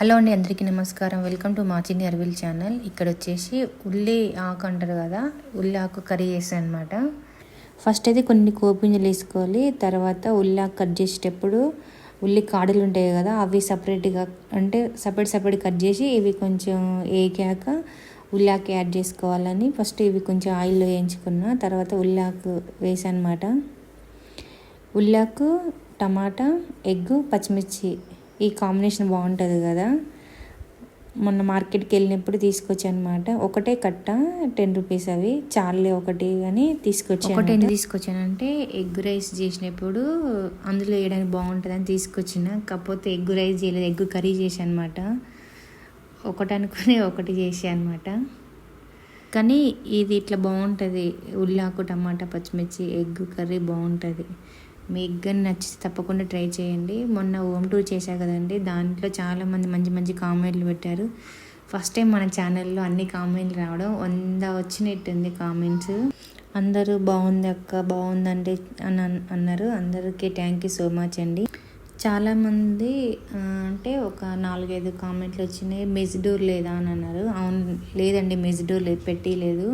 Hello అండి అందరికీ నమస్కారం. వెల్కమ్ టు మాచిని అరవిల్ ఛానల్. ఇక్కడ వచ్చేసి ఉల్లి ఆకు అంటారు కదా ఉల్లి ఆకు కర్రీ చేసాను అనమాట ఫస్ట్ అయితే కొన్ని కోపింజలు వేసుకోవాలి తర్వాత ఉల్లి ఆకు కట్ చేసేటప్పుడు ఉల్లి కాడలు ఉంటాయి కదా అవి సపరేట్గా అంటే సపరేట్ సపరేట్ కట్ చేసి ఇవి కొంచెం ఏగాక ఉల్లాకు యాడ్ చేసుకోవాలని ఫస్ట్ ఇవి కొంచెం ఆయిల్లో వేయించుకున్న తర్వాత ఉల్లాకు వేసానమాట ఉల్లాకు టమాటా ఎగ్ పచ్చిమిర్చి ఈ కాంబినేషన్ బాగుంటుంది కదా. మొన్న మార్కెట్కి వెళ్ళినప్పుడు తీసుకొచ్చాను అనమాట ఒకటే కట్ట టెన్ రూపీస్ అవి. చాలే ఒకటి అని తీసుకొచ్చాను ఒకటి తీసుకొచ్చానంటే ఎగ్ రైస్ చేసినప్పుడు అందులో వేయడానికి బాగుంటుందని తీసుకొచ్చిన. కాకపోతే ఎగ్ రైస్ చేయలేదు ఎగ్ కర్రీ చేశాను అనమాట ఒకటి అనుకుని ఒకటి చేసాను అనమాట కానీ ఇది ఇట్లా బాగుంటుంది. ఉల్లాకు టమాటా పచ్చిమిర్చి ఎగ్ కర్రీ బాగుంటుంది. మీకు కానీ అని నచ్చితే తప్పకుండా ట్రై చేయండి. మొన్న హోమ్ టూర్ చేశా కదండి దాంట్లో చాలామంది మంచి మంచి కామెంట్లు పెట్టారు. ఫస్ట్ టైం మన ఛానల్లో అన్ని కామెంట్లు రావడం వంద వచ్చినట్టుంది కామెంట్స్. అందరూ బాగుంది అక్క బాగుందండి అని అన్నారు. అందరికీ థ్యాంక్ యూ సో మచ్ అండి. చాలామంది అంటే ఒక నాలుగైదు కామెంట్లు వచ్చినాయి. మెజ్డూర్ లేదా అని అన్నారు. అవును లేదండి మెజ్డూర్ లేదు పెట్టి లేదు.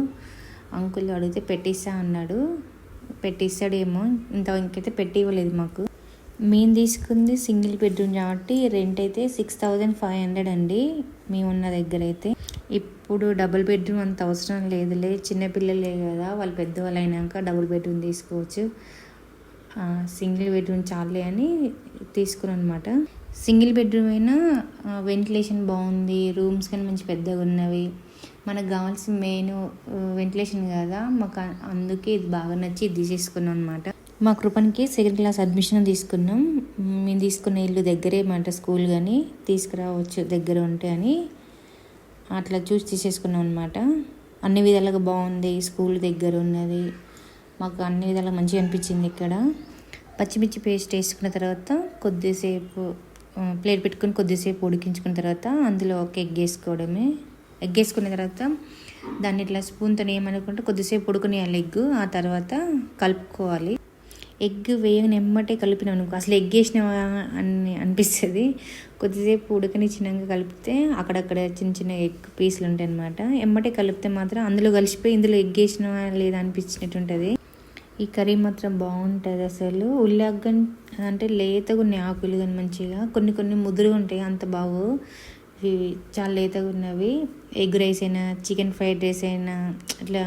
అంకుల్ అడిగితే పెట్టిస్తా అన్నాడు. పెట్టిస్తాడేమో. ఇంత ఇంకైతే పెట్టి ఇవ్వలేదు మాకు. మేము తీసుకుంది సింగిల్ బెడ్రూమ్ కాబట్టి రెంట్ అయితే సిక్స్ థౌజండ్ ఫైవ్ హండ్రెడ్ అండి మేము ఉన్న దగ్గర అయితే. ఇప్పుడు డబుల్ బెడ్రూమ్ అంత అవసరం లేదులే. చిన్నపిల్లలే కదా వాళ్ళు పెద్దవాళ్ళు అయినాక డబుల్ బెడ్రూమ్ తీసుకోవచ్చు. సింగిల్ బెడ్రూమ్ చాలే అని తీసుకున్నాను అనమాట సింగిల్ బెడ్రూమ్ అయినా వెంటిలేషన్ బాగుంది రూమ్స్ కానీ మంచి పెద్దగా ఉన్నవి మనకు కావాల్సిన మెయిన్ వెంటిలేషన్ కదా మాకు అందుకే ఇది బాగా నచ్చి ఇది తీసేసుకున్నాం అనమాట మా కృపణకి సెకండ్ క్లాస్ అడ్మిషన్ తీసుకున్నాం. మేము తీసుకున్న ఇల్లు దగ్గరే మాట స్కూల్ కానీ తీసుకురావచ్చు దగ్గర ఉంటే అని అట్లా చూసి తీసేసుకున్నాం అనమాట అన్ని విధాలుగా బాగుంది స్కూల్ దగ్గర ఉన్నది. మాకు అన్ని విధాలుగా మంచిగా అనిపించింది ఇక్కడ. పచ్చిమిర్చి పేస్ట్ వేసుకున్న తర్వాత కొద్దిసేపు ప్లేట్ పెట్టుకొని కొద్దిసేపు ఉడికించుకున్న తర్వాత అందులో ఒక ఎగ్ వేసుకోవడమే. ఎగ్ వేసుకున్న తర్వాత దాన్ని ఇట్లా స్పూన్తో ఏమనుకుంటే కొద్దిసేపు ఉడుకునేయాలి ఎగ్ ఆ తర్వాత కలుపుకోవాలి. ఎగ్ వేయని ఎమ్మటే కలిపినాం అనుకో అసలు ఎగ్ వేసినావా అని అనిపిస్తుంది. కొద్దిసేపు ఉడకనిచ్చినాక కలిపితే అక్కడక్కడ చిన్న చిన్న ఎగ్ పీసులు ఉంటాయి అనమాట ఎమ్మటే కలిపితే మాత్రం అందులో కలిసిపోయి ఇందులో ఎగ్ వేసినావా లేదా అనిపించినట్టు ఉంటుంది. ఈ కర్రీ మాత్రం బాగుంటుంది అసలు. ఉల్లిగన్ అంటే లేతగా ఉన్నాయి ఆకులు కానీ మంచిగా. కొన్ని కొన్ని ముదురుగా ఉంటాయి అంత బాగు ఇవి చాలా లేతగా ఉన్నవి. ఎగ్ రైస్ అయినా చికెన్ ఫ్రైడ్ రైస్ అయినా ఇట్లా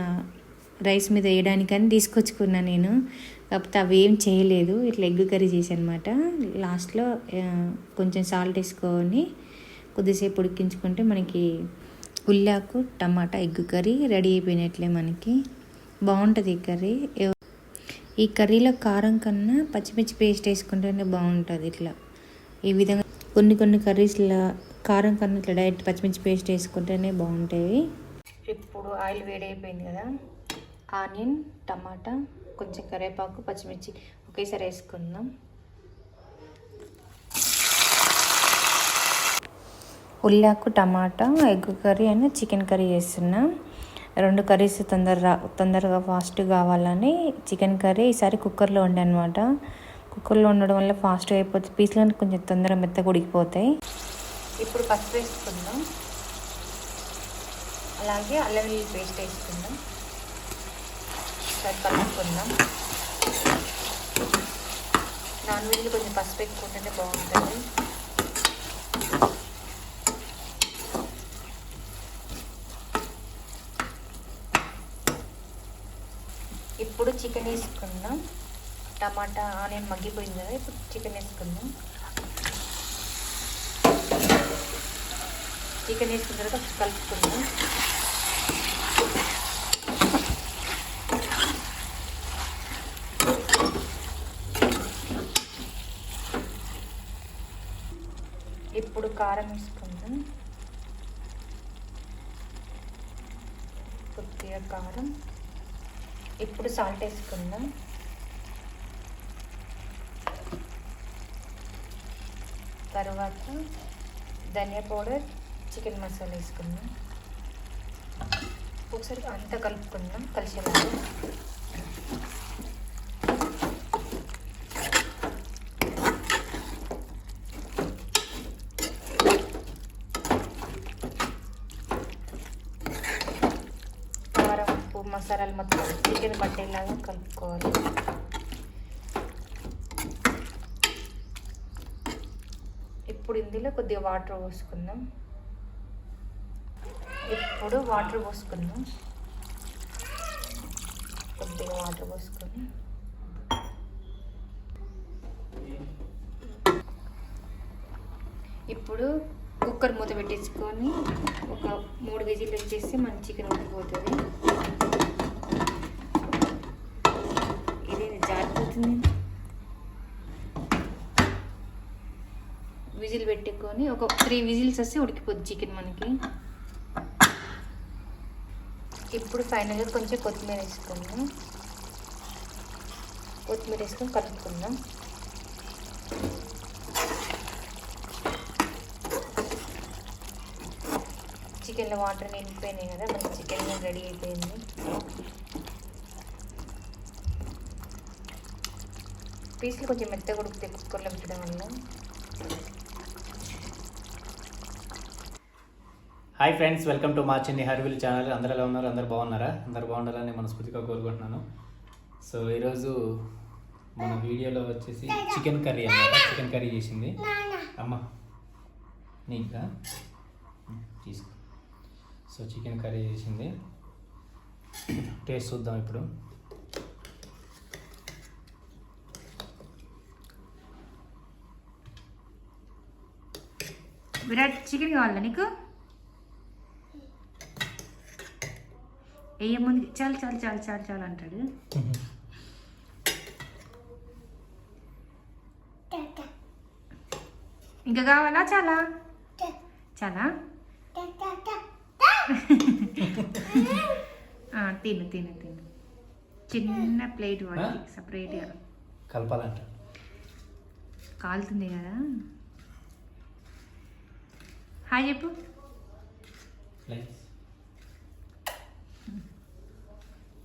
రైస్ మీద వేయడానికని తీసుకొచ్చుకున్నా నేను. కాకపోతే అవి ఏం చేయలేదు. ఇట్లా ఎగ్ కర్రీ చేశాను అనమాట లాస్ట్లో కొంచెం సాల్ట్ వేసుకొని కొద్దిసేపు ఉడికించుకుంటే మనకి ఉల్లాకు టమాటా ఎగ్ కర్రీ రెడీ అయిపోయినట్లే మనకి. బాగుంటుంది ఈ కర్రీ. ఈ కర్రీలో కారం కన్నా పచ్చిమిర్చి పేస్ట్ వేసుకుంటేనే బాగుంటుంది ఇట్లా. ఈ విధంగా కొన్ని కొన్ని కర్రీస్లో కారం కన్నా ఇట్లా డైరెక్ట్ పచ్చిమిర్చి పేస్ట్ వేసుకుంటేనే బాగుంటాయి. ఇప్పుడు ఆయిల్ వేడైపోయింది కదా ఆనియన్ టమాటా కొంచెం కరివేపాకు పచ్చిమిర్చి ఒకేసారి వేసుకుందాం. ఉల్లాకు టమాటా egg curry and chicken curry చేస్తున్నా. రెండు కర్రీస్ తొందరగా తొందరగా ఫాస్ట్ కావాలని చికెన్ కర్రీ ఈసారి కుక్కర్లో వండాను అనమాట కుక్కర్లో ఉండడం వల్ల ఫాస్ట్గా అయిపోతుంది. పీసులను కొంచెం తొందరగా మెత్తగా ఉడికిపోతాయి. ఇప్పుడు పసుపు వేసుకుందాం. అలాగే అల్లం వెల్లుల్లి పేస్ట్ వేసుకుందాం. ఒకసారి కలుపుకుందాం. నాన్ వెజ్లో కొంచెం పసుపు ఎక్కువ బాగుంటుంది. ఇప్పుడు చికెన్ వేసుకుందాం. టమాటా ఆనియన్ మగ్గిపోయింది కదా ఇప్పుడు చికెన్ వేసుకుందాం. చికెన్ వేసుకున్న తర్వాత కలుపుకుందాం. ఇప్పుడు కారం వేసుకుందాం. కొద్దిగా కారం. ఇప్పుడు సాల్ట్ వేసుకుందాం. తర్వాత ధనియా పౌడర్ చికెన్ మసాలా వేసుకుందాం. ఒకసారి అంతా కలుపుకుందాం కలిసి కారం ఉప్పు మసాలాలు మొత్తం చికెన్ పట్టేలాగా కలుపుకోవాలి. ఇప్పుడు ఇందులో కొద్దిగా వాటర్ పోసుకుందాం. ఇప్పుడు వాటర్ పోసుకుందాం. కొద్దిగా వాటర్ పోసుకొని. ఇప్పుడు కుక్కర్ మూత పెట్టించుకొని ఒక మూడు విజిల్ వచ్చేసి మన చికెన్ ఉడికిపోతుంది ఇది జారిపోతుంది. విజిల్ పెట్టుకొని ఒక త్రీ విజిల్స్ వస్తే ఉడికిపోద్ది చికెన్ మనకి. ఇప్పుడు ఫైనల్గా కొంచెం కొత్తిమీర వేసుకుందాం. కొత్తిమీర వేసుకొని కలుపుకుందాం. చికెన్లో వాటర్ నిండిపోయినాయి కదా మనకి చికెన్ రెడీ అయిపోయింది. పీసులు కొంచెం మెత్తగా ఉడుకుతాయి కుక్కర్లో పెట్టడం వల్ల. హాయ్ ఫ్రెండ్స్ వెల్కమ్ టు మా చిన్ని హర్విల్ ఛానల్ అందరు ఎలా ఉన్నారు? అందరు బాగున్నారా? అందరు బాగుండాలని మనస్ఫూర్తిగా కోరుకుంటున్నాను. సో ఈరోజు మన వీడియోలో వచ్చేసి చికెన్ కర్రీ అన్నమాట. చికెన్ కర్రీ చేసింది. అమ్మ నీకా? తీసుకో. సో చికెన్ కర్రీ చేసింది. టేస్ట్ చూద్దాం ఇప్పుడు. విరాట్ చికెన్ కావాలా నీకు? వెయ్యి ముందు చాలు చాలు చాలు చాలు చాలు అంటాడు. ఇంకా కావాలా చాలా? చాలా? తిను తిను తిను. చిన్న ప్లేట్ వాడి సపరేట్గా కలపాలంట. కాలుతుంది కదా. హాయ్ చెప్పు.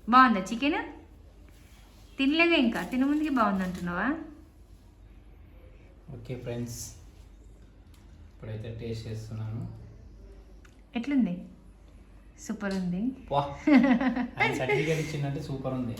బాగుందా చికెన్? తినలేగా ఇంకా. తినముందుకి బాగుంది అంటున్నావా ఓకే ఫ్రెండ్స్. ఇప్పుడైతే టేస్ట్ చేస్తున్నాను. ఎట్లుంది? సూపర్ ఉంది. సర్టిఫికేట్ ఇచ్చిందంటే సూపర్ ఉంది.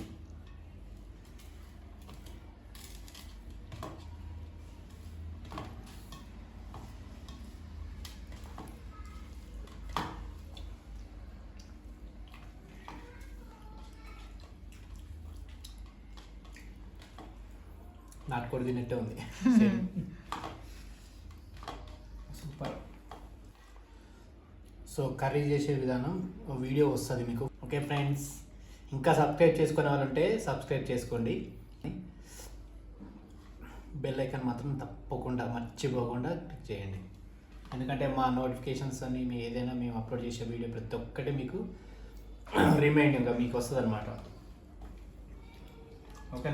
నాటుకోడి తిన్నట్టే ఉంది. సూపర్. సో కర్రీ చేసే విధానం ఒక వీడియో వస్తుంది మీకు. ఓకే ఫ్రెండ్స్ ఇంకా సబ్స్క్రైబ్ చేసుకునే వాళ్ళు ఉంటే సబ్స్క్రైబ్ చేసుకోండి. బెల్ ఐకాన్ మాత్రం తప్పకుండా మర్చిపోకుండా క్లిక్ చేయండి. ఎందుకంటే మా నోటిఫికేషన్స్ అన్ని మీ ఏదైనా మేము అప్లోడ్ చేసే వీడియో ప్రతి ఒక్కటి మీకు రిమైండింగ్గా మీకు వస్తుంది అనమాట ఓకేనా?